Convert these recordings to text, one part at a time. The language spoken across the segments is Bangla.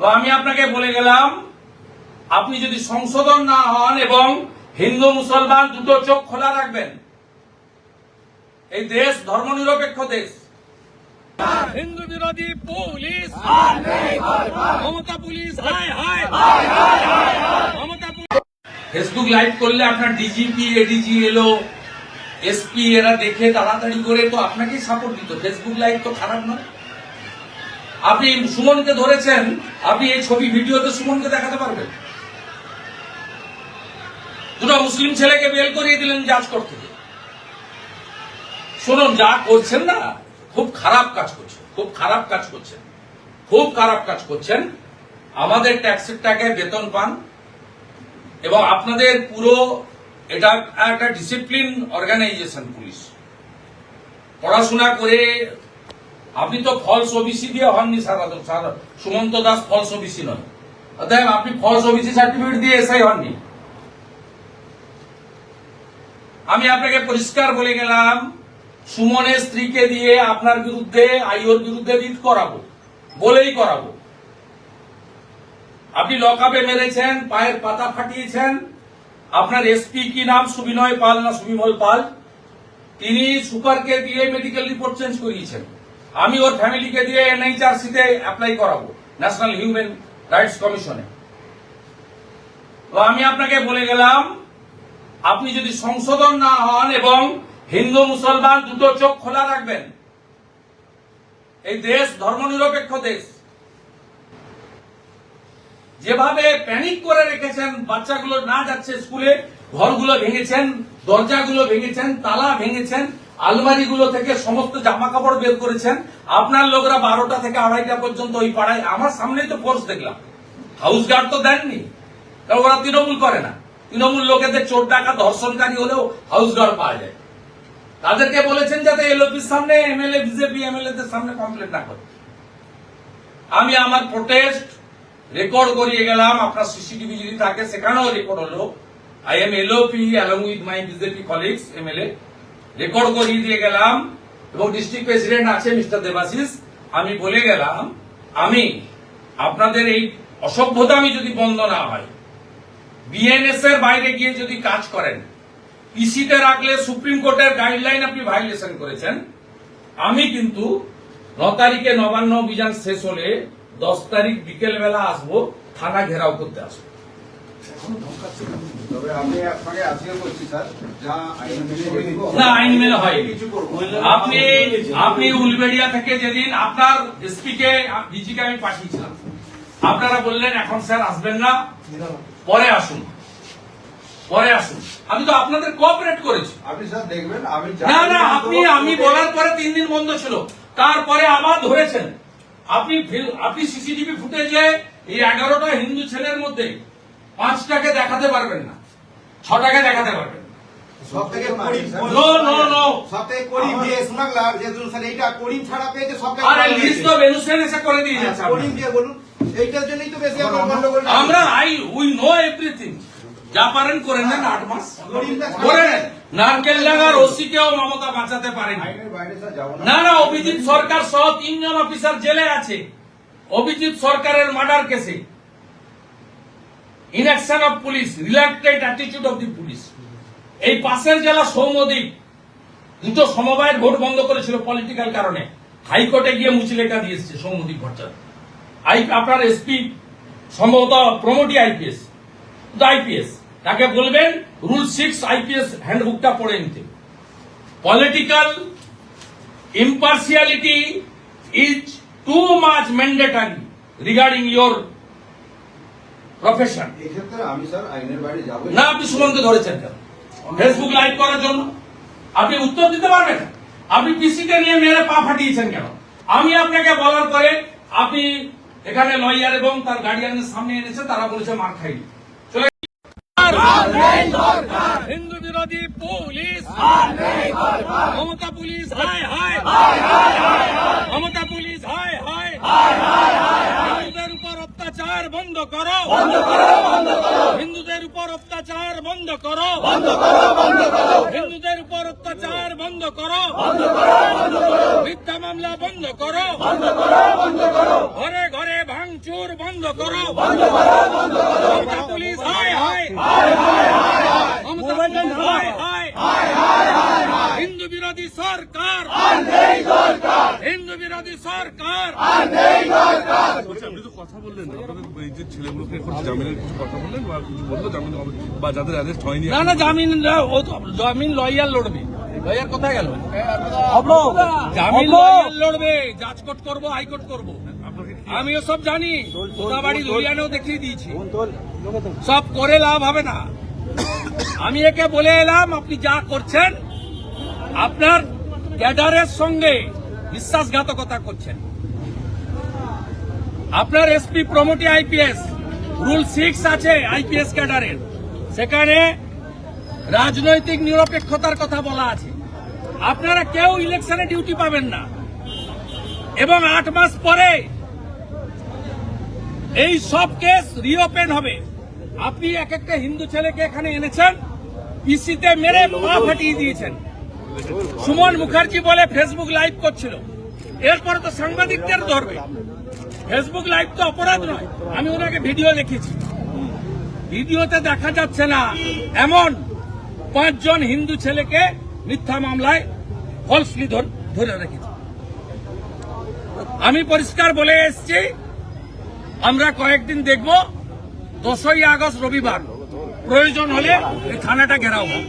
তো আমি আপনাকে বলে গেলাম, আপনি যদি সংশোধন না হন এবং হিন্দু মুসলমান দুটো চোখ খোলা রাখবেন, এই দেশ ধর্মনিরপেক্ষ দেশ। হিন্দু বিরোধী পুলিশ। পুলিশ ফেসবুক লাইভ করলে আপনার ডিজিপি এডিজি এলো এসপি এরা দেখে তাড়াতাড়ি করে তো আপনাকেই সাপোর্ট দিত। ফেসবুক লাইভ তো খারাপ নয়। আপনি সুমনকে ধরেছেন, আপনি এই ছবি, ভিডিওতে সুমনকে দেখাতে পারবেন। দুটো মুসলিম ছেলেকে বেল করিয়ে দিলেন জাজ থেকে। শুনুন, যা করছেন না, খুব খারাপ কাজ করছেন, খুব খারাপ কাজ করছেন, খুব খারাপ কাজ করছেন। আমাদের ট্যাক্সের টাকায় বেতন পান এবং আপনাদের পুরো এটা একটা ডিসিপ্লিন অর্গানাইজেশন পুলিশ। পড়াশোনা করে আপনি তো ফলস ওবিসি দিয়ে হননি সারা সারা সুমন্ত দাস ফলস ওবিসি নয়। অতএব আপনি ফলস ওবিসি সার্টিফিকেট দিয়ে এসআই হননি। আমি আপনাকে পরিষ্কার বলে গেলাম, সুমনের স্ত্রীকে দিয়ে আপনার বিরুদ্ধে, আইওর বিরুদ্ধে রিট করাবো, বলেই করাবো। আপনি লকআপে মেরেছেন, পায়ের পাতা ফাটিয়েছেন, আপনার এসপি কি নাম, সুবিনয় পাল না সুবিমল পাল, তিনি সুপারকে দিয়ে মেডিকেল রিপোর্ট চেঞ্জ করিয়েছেন। আমি ওর ফ্যামিলিকে দিয়ে এনএইচআরসি তে অ্যাপ্লাই করাবো ন্যাশনাল হিউম্যান রাইটস কমিশনে তো আমি আপনাকে বলে গেলাম, আপনি যদি সংশোধন না হন এবং হিন্দু মুসলমান দুটো চোখ খোলা রাখবেন, এই দেশ ধর্মনিরপেক্ষ দেশ, যেভাবে প্যানিক করে রেখেছেন, বাচ্চাগুলো না যাচ্ছে স্কুলে, ঘরগুলো ভেঙেছেন, দরজাগুলো ভেঙেছেন, তালা ভেঙেছেন আলমারিগুলো থেকে সমস্ত জামা কাপড় বের করেছেন। আপনার লোকরা বারোটা থেকে আড়াইটা পর্যন্ত ওই পাড়ায়। আমার সামনেই তো ফোর্স দেখলাম। হাউস গার্ড তো দেননি। কারণ ওরা তৃণমূল করে না। তৃণমূল লোকেদের চোর ডাকা ধর্ষণকারী হলেও হাউস গার্ড পাওয়া যায়। তাদেরকে বলেছেন যাতে এলওপির সামনে এমএলএ, বিজেপি এমএলএ দের সামনে কমপ্লেন না করে। আমি আমার প্রোটেস্ট রেকর্ড করিয়ে গেলাম। আপনার সিসিটিভি যদি থাকে, সেখানেও রেকর্ড হলো। I am LOP along with my BJP colleagues MLA record করিয়ে দিয়ে গেলাম এবং ডিস্ট্রিক্ট প্রেসিডেন্ট আছে মিস্টার দেবাশিস, আমি বলে গেলাম, আমি আপনাদের এই অসভ্যতামি যদি বন্ধ না হয় বিএনএস এর বাইরে গিয়ে যদি কাজ করেন পিসিতে রাখলে সুপ্রিম কোর্টের গাইডলাইন আপনি ভাইলেশন করেছেন, আমি কিন্তু ন তারিখে নবান্ন অভিযান শেষ হলে দশ তারিখ বিকেল বেলা আসব, থানা ঘেরাও করতে আসব। আইন মেনে মেনে হয় আপনি আপনি উলবেড়িয়া থেকে যেদিন আপনার আমি পাঠিয়েছিলাম আপনারা বললেন এখন স্যার আসবেন না পরে আসুন। পরে আসুন। আমি তো আপনাদের কোঅপারেট করেছি। আপনি স্যার দেখবেন আমি না না আপনি আমি বলার পরে তিন দিন বন্ধ ছিল। তারপরে আবার ধরেছেন। আপনি আপনি সিসিটিভি ফুটেজে এই এগারোটা হিন্দু ছেলের মধ্যে পাঁচটাকে দেখাতে পারবেন না। ছটাকে দেখাতে পারবেন আমরা আই উই নো এভরিথিং যা পারেন করে নেন আট মাস। করে নেন। নারকেল ডাঙ্গার ওসিকেও মমতা বাঁচাতে পারেনি। আইনের বাইরে স্যার যাব না না অভিজিৎ সরকার সহ তিনজন অফিসার জেলে আছে। অভিজিৎ সরকারের মার্ডার কেসে। Inaction of police reluctant attitude of the police এই পাশের জেলা সৌমদ্বীপ দুটো সমবায়ের ভোট বন্ধ করেছিল পলিটিক্যাল কারণে। হাইকোর্টে গিয়ে মুচলেখা দিয়ে এসছে সৌমদ্বীপ ভট্টাচার্য। আই আপনার এসপি সম্ভবত প্রমোটি আইপিএস আইপিএস, তাকে বলবেন রুল সিক্স আইপিএস হ্যান্ডবুকটা পড়ে নিতে। Political impartiality is too much mandatory regarding your এক্ষেত্রে আমি স্যার আইনের বাইরে যাব। না আপনি সুমনকে ধরেছেন কেন? ফেসবুক লাইভ করার জন্য? আপনি উত্তর দিতে পারবেন? আপনি পিসিকে নিয়ে মেরে পা ফাটিয়েছেন কেন? আমি আপনাকে বলার পরে আপনি এখানে লয়ার এবং তার গার্ডিয়ানের সামনে এনেছে তারা বলেছে মার খাইনি। চলে হিন্দু বিরোধী পুলিশ। মমতা পুলিশ হায় হায়। মমতা পুলিশ হায় হায়। অত্যাচার বন্ধ করো হিন্দুদের উপর অত্যাচার বন্ধ করো হিন্দুদের উপর অত্যাচার বন্ধ করো মিথ্যা মামলা বন্ধ করো ঘরে ঘরে ভাঙচুর ভাঙচুর বন্ধ করো মমতা পুলিশ হায় হায় মমতা পুলিশ হায় হায় হিন্দু বিরোধী সরকার হিন্দু বিরোধী সরকার আপনি তো কথা বললেন আপনাদের এই যে ছেলেগুলোকে এখন জামিনের কিছু কথা বললেন বা কিছু বলল? জামিন বা যাদের অ্যারেস্ট হয়নি না না জামিন ও তো জামিন লয়ার লড়বে। লয়ার কোথায় গেল? জামিন লয়ার লড়বে জাজকোর্ট করব হাইকোর্ট করব। আমিও সব জানি বাড়ি হরিয়ানাও দেখিয়ে দিয়েছি। সব করে লাভ হবে না। আমি একে বলে এলাম আপনি যা করছেন আপনার ক্যাডারের সঙ্গে বিশ্বাসঘাতকতা করছেন। আপনার SP promotee IPS. Rule six আছে আইপিএস ক্যাডারের। সেখানে রাজনৈতিক নিরপেক্ষতার কথা বলা আছে। আপনারা কেউ ইলেকশনে ডিউটি পাবেন না। এবং আট মাস পরে এই সব কেস রিওপেন হবে। আপনি এক একটা হিন্দু ছেলেকে এখানে এনেছেন, পিসিতে মেরে পা ফাটিয়ে দিয়েছেন। সুমন মুখার্জি বলে ফেসবুক লাইভ করছিল। এরপরে তো সাংবাদিকদের ধরবে। ফেসবুক লাইভ তো অপরাধ নয়। আমি ওনাকে ভিডিও লিখেছি। ভিডিওতে দেখা যাচ্ছে না, এমন পাঁচজন হিন্দু ছেলেকে মিথ্যা মামলায় ফলসলি ধরে রেখেছে। আমি পরিষ্কার বলে এসেছি, আমরা কয়েকদিন দেখব, দশই আগস্ট রবিবার। প্রয়োজন হলে এই থানাটা ঘেরাও হবে।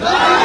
Jai